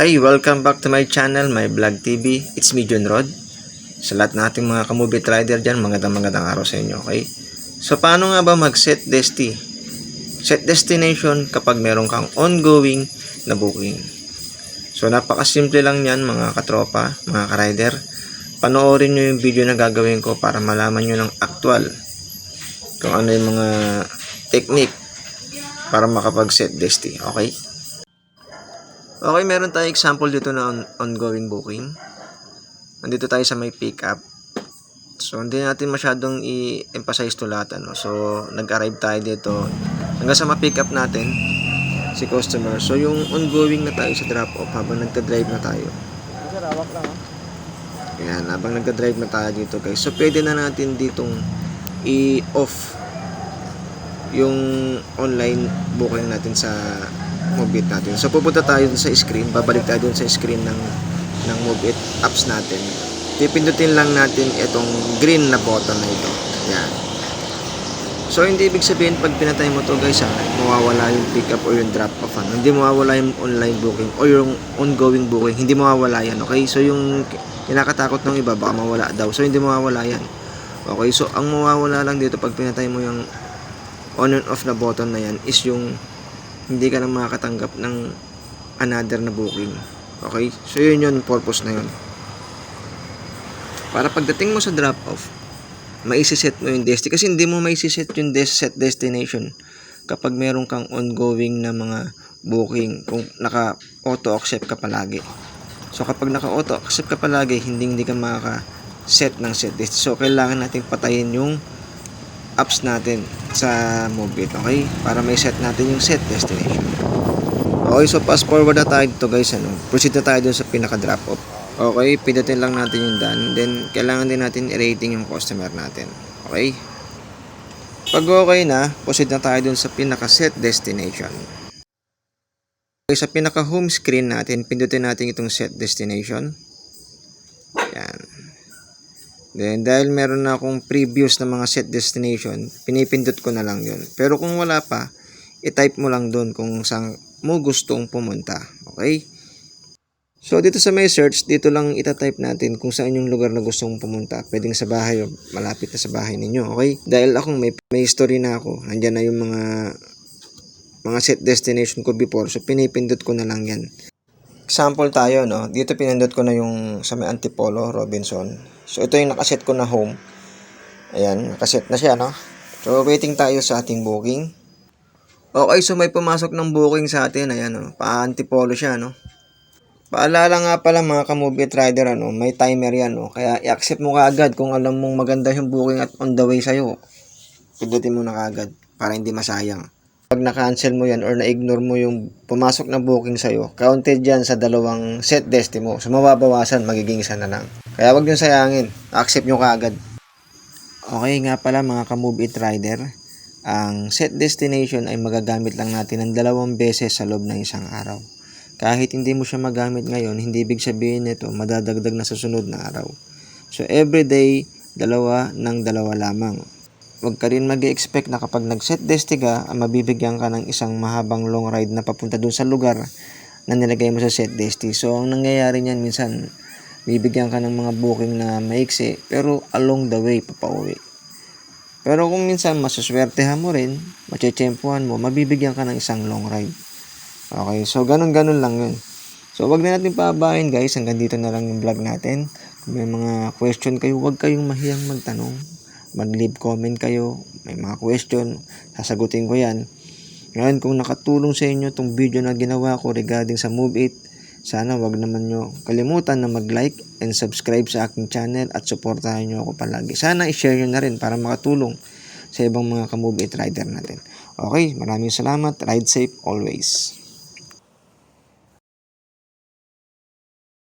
Okay, welcome back to my channel, my vlog TV. It's me, John Rod. Sa lahat ng ating mga kamubit rider dyan, magandang magandang araw sa inyo, okay? So, paano nga ba mag-set desti? Set destination kapag meron kang ongoing na booking. So, napakasimple lang yan, mga katropa, mga ka-rider. Panoorin nyo yung video na gagawin ko para malaman nyo ng actual kung ano yung mga technique para makapag-set desti, okay? Okay, meron tayong example dito na on- ongoing booking. Nandito tayo sa may pick up. So, hindi natin masyadong i-emphasize to lahat. Ano? So, nag-arrive tayo dito. Hanggang sa ma-pick up natin si customer. So, yung ongoing na tayo sa drop-off habang nagka-drive na tayo. Ayan, habang nagka-drive na tayo dito guys. So, pwede na natin ditong i-off yung online booking natin sa Mobit natin. So pupunta tayo sa screen, babalik tayo dun sa screen ng ng Mobit apps natin. Pipindutin lang natin itong green na button na ito. Yan. So hindi ibig sabihin pag pinatay mo to guys ha, mawawala yung pick up or yung drop off ano. Hindi mawawala yung online booking or yung ongoing booking. Hindi mawawala yan. Okay? So yung kinakatakot ng iba baka mawala daw. So hindi mawawala yan. Okay? So ang mawawala lang dito pag pinatay mo yung on and off na button na yan is yung hindi ka na makakatanggap ng another na booking. Okay? So, yun yun, purpose na yun. Para pagdating mo sa drop-off, maisiset mo yung desti. Kasi hindi mo maisiset yung des set destination kapag meron kang ongoing na mga booking kung naka-auto accept ka palagi. So, kapag naka-auto accept ka palagi, hindi hindi ka makaka-set ng set desti. So, kailangan natin patayin yung apps natin sa Mobit, okay? Para may set natin yung set destination. Okay, so fast forward na tayo dito guys, ano? Proceed na tayo dun sa pinaka drop off. Okay, pindutin lang natin yung done. Then, kailangan din natin i-rating yung customer natin. Okay? Pag okay na, proceed na tayo dun sa pinaka set destination. Okay, sa pinaka home screen natin, pindutin natin itong set destination. Yan. Then, dahil meron na akong previous na mga set destination, pinipindot ko na lang yun. Pero kung wala pa, i-type mo lang doon kung saan mo gustong pumunta. Okay? So, dito sa may search, dito lang itatype natin kung saan yung lugar na gustong pumunta. Pwedeng sa bahay o malapit na sa bahay ninyo. Okay? Dahil akong may, may history na ako, nandyan na yung mga mga set destination ko before. So, pinipindot ko na lang yan example tayo, no? Dito pinindot ko na yung sa may Antipolo, Robinson. So, ito yung nakaset ko na home. Ayan, nakaset na siya, no? So, waiting tayo sa ating booking. Okay, so may pumasok ng booking sa atin. Ayan, no? Pa-Antipolo siya, no? Paalala nga pala mga kamubit rider, ano? May timer yan, no? Kaya i-accept mo kaagad kung alam mong maganda yung booking at on the way sa'yo. Pindutin mo na kaagad para hindi masayang pag na-cancel mo yan or na-ignore mo yung pumasok na booking sa'yo, counted yan sa dalawang set desti mo. So, mababawasan, magiging isa na lang. Kaya wag nyo sayangin. Accept nyo kaagad. Okay nga pala mga ka-move it rider, ang set destination ay magagamit lang natin ng dalawang beses sa loob ng isang araw. Kahit hindi mo siya magamit ngayon, hindi ibig sabihin nito madadagdag na sa sunod na araw. So, everyday, dalawa ng dalawa lamang. Huwag ka rin mag expect na kapag nag-set desti ka, ah, mabibigyan ka ng isang mahabang long ride na papunta dun sa lugar na nilagay mo sa set desti. So, ang nangyayari niyan, minsan, bibigyan ka ng mga booking na maiksi, pero along the way, papauwi. Pero kung minsan, masuswertehan mo rin, machechempuhan mo, mabibigyan ka ng isang long ride. Okay, so ganun-ganun lang yun. So, wag na natin paabahin guys, hanggang dito na lang yung vlog natin. Kung may mga question kayo, wag kayong mahiyang magtanong mag-leave comment kayo, may mga question, sasagutin ko yan. Ngayon, kung nakatulong sa inyo itong video na ginawa ko regarding sa Move It, sana wag naman nyo kalimutan na mag-like and subscribe sa aking channel at supportahan nyo ako palagi. Sana i-share nyo na rin para makatulong sa ibang mga ka-Move It rider natin. Okay, maraming salamat. Ride safe always.